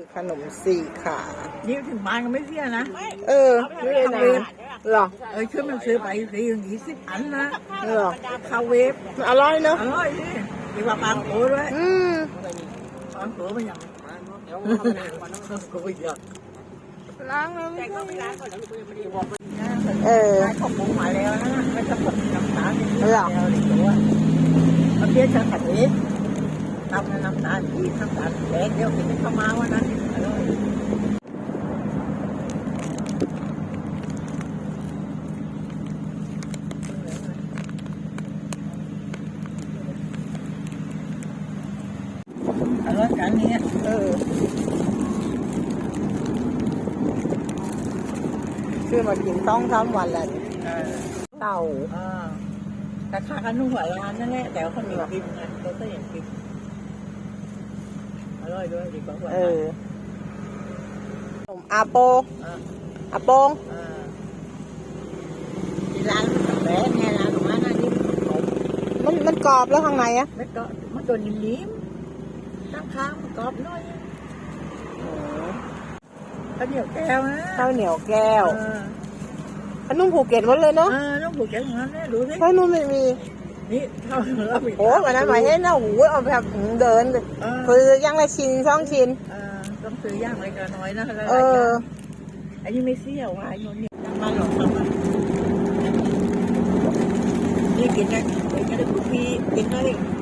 คือขนมสี่ขานี่ถึงบ้านก็ไม่เสียนะ เออซื้อเองนะเหรอ เออช่วยมันซื้อไปซื้ออย่างนี้สิบอันนะเหรอคาเวฟอร่อยเนอะอร่อยดิดีกว่าบางโขด้วยอืมบางโขมันยังโขยังล้างแล้วไม่ใช่เออได้ของปรุงมาแล้วนะไม่ต้องผสมน้ำตาลเหรอแล้วเลยตัวมันเปรี้ยวชันขัดเอง ทำน้ำตาลอีกน้ำตาลแดงเดี๋ยวกินข้าวมาวันนั้นอร่อยกันนี้เออซื้อมากินต้องสามวันแล้วเต่าแต่ค่ากันนุ่งหัวร้านนั่นแหละแต่ว่าเขามีกินไงเขาก็ยังกิน ร่อยด้วยดีกว่าหัวเอร้านอขนมอาโปอ่าอาโปงอ่าที่ร้านมันแบนไงร้านของร้านนั่นนี่มันกรอบมันมันกรอบแล้วข้างในอะแล้วก็มันตัวนิ่มๆตั้งค้างมันกรอบน้อยข้าวเหนียวแก้วนะข้าวเหนียวแก้วเออขนมภูเก็ตหมดเลยเนาะเออต้องผูกแก้วอย่างนั้นนะดูสิเฮ้ยนู่นไม่มี นี่เท่าเราไปโอ้วันนั้นหมายเห็นนะโอ้โหเอาแบบเดินเออคือยังละชิ้นสองชิ้นเออต้องซื้อย่างอะไรกันน้อยนะหลายๆเออย่าองอันนี้ไม่เสี้ยววายโยนเนี่ยมาหลอกเรามานี่กินได้กินได้กุปีกินได้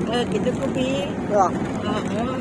เออกินได้กุปีเหรออ่าเออ